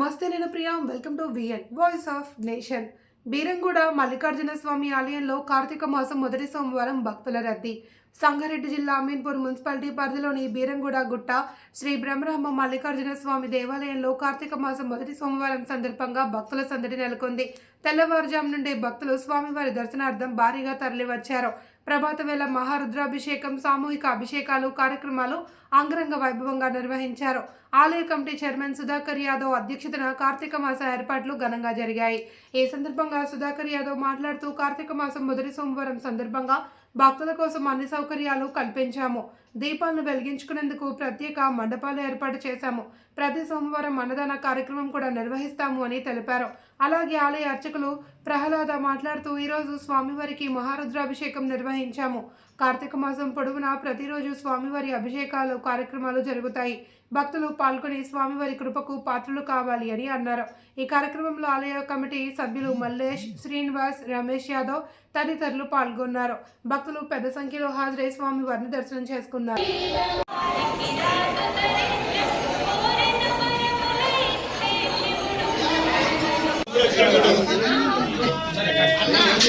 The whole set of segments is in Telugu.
నమస్తే నేను Priya. Welcome to VN voice of nation Beeramguda Mallikarjuna Swamy ఆలయంలో కార్తీక మాసం మొదటి సోమవారం భక్తుల రద్దీ. సంగారెడ్డి జిల్లా అమీన్పూర్ మున్సిపాలిటీ పరిధిలోని బీరంగూడ గుట్ట శ్రీ బ్రహ్మరామ మల్లికార్జున స్వామి దేవాలయంలో కార్తీక మాసం మొదటి సోమవారం సందర్భంగా భక్తుల సందడి నెలకొంది. తెల్లవారుజాము నుండి భక్తులు స్వామివారి దర్శనార్థం భారీగా తరలివచ్చారు. ప్రభాత వేళ మహారుద్రాభిషేకం సామూహిక అభిషేకాలు కార్యక్రమాలు అంగరంగ వైభవంగా నిర్వహించారు. ఆలయ కమిటీ చైర్మన్ సుధాకర్ యాదవ్ అధ్యక్షతన కార్తీక మాస ఏర్పాట్లు ఘనంగా జరిగాయి. ఈ సందర్భంగా సుధాకర్ యాదవ్ మాట్లాడుతూ కార్తీక మాసం మొదటి సోమవారం సందర్భంగా భక్తుల కోసం అన్ని సౌకర్యాలు కల్పించాము. దీపాలను వెలిగించుకునేందుకు ప్రత్యేక మండపాలు ఏర్పాటు చేశాము. ప్రతి సోమవారం అన్నదాన కార్యక్రమం కూడా నిర్వహిస్తాము అని తెలిపారు. అలాగే ఆలయ అర్చకులు ప్రహ్లాద మాట్లాడుతూ ఈరోజు స్వామివారికి మహారుద్రాభిషేకం నిర్వహించాము కార్తీక మాసం పొడవునా ప్రతిరోజు స్వామివారి అభిషేకాలు కార్యక్రమాలు జరుగుతాయి భక్తులు పాల్గొని స్వామివారి కృపకు పాత్రలు కావాలి అని అన్నారు ఈ కార్యక్రమంలో ఆలయ కమిటీ సభ్యులు మల్లేష్ శ్రీనివాస్ రమేష్ యాదవ్ తదితరులు పాల్గొన్నారు భక్తులు పెద్ద సంఖ్యలో హాజరై స్వామివారిని దర్శనం చేసుకున్నారు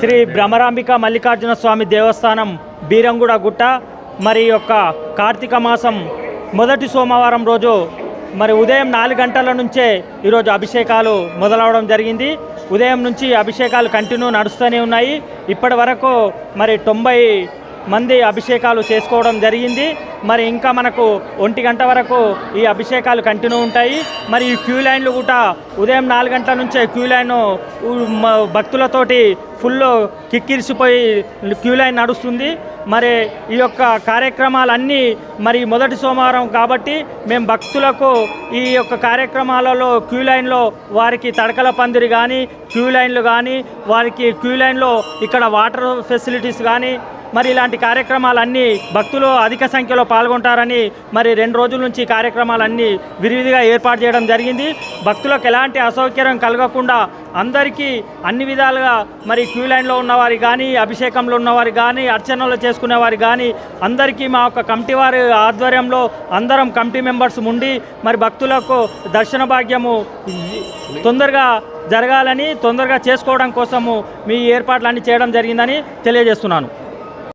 శ్రీ భ్రమరాంబిక మల్లికార్జున స్వామి దేవస్థానం బీరంగుడ గుట్ట మరి యొక్క కార్తీక మాసం మొదటి సోమవారం రోజు మరి ఉదయం నాలుగు గంటల నుంచే ఈరోజు అభిషేకాలు మొదలవడం జరిగింది. ఉదయం నుంచి అభిషేకాలు కంటిన్యూ నడుస్తూనే ఉన్నాయి. ఇప్పటి వరకు మరి తొంభై మంది అభిషేకాలు చేసుకోవడం జరిగింది. మరి ఇంకా మనకు ఒంటి గంట వరకు ఈ అభిషేకాలు కంటిన్యూ ఉంటాయి. మరి ఈ క్యూ లైన్లు కూడా ఉదయం నాలుగు గంటల నుంచే క్యూ లైన్ భక్తులతోటి ఫుల్ కిక్కిరిసిపోయి క్యూ లైన్ నడుస్తుంది. మరి ఈ యొక్క కార్యక్రమాలన్నీ మరి మొదటి సోమవారం కాబట్టి మేము భక్తులకు ఈ యొక్క కార్యక్రమాలలో క్యూ లైన్లో వారికి తడకల పందిరి కానీ క్యూ లైన్లు కానీ వారికి క్యూ లైన్లో ఇక్కడ వాటర్ ఫెసిలిటీస్ కానీ మరి ఇలాంటి కార్యక్రమాలన్నీ భక్తులు అధిక సంఖ్యలో పాల్గొంటారని మరి రెండు రోజుల నుంచి కార్యక్రమాలన్నీ విరివిధిగా ఏర్పాటు చేయడం జరిగింది. భక్తులకు ఎలాంటి అసౌకర్యం కలగకుండా అందరికీ అన్ని విధాలుగా మరి క్యూ లైన్లో ఉన్నవారికి కానీ అభిషేకంలో ఉన్నవారు కానీ అర్చనలు చేసుకునేవారు కానీ అందరికీ మా యొక్క కమిటీ వారి ఆధ్వర్యంలో అందరం కమిటీ మెంబర్స్ ఉండి మరి భక్తులకు దర్శన భాగ్యము తొందరగా జరగాలని తొందరగా చేసుకోవడం కోసము మీ ఏర్పాట్లన్నీ చేయడం జరిగిందని తెలియజేస్తున్నాను.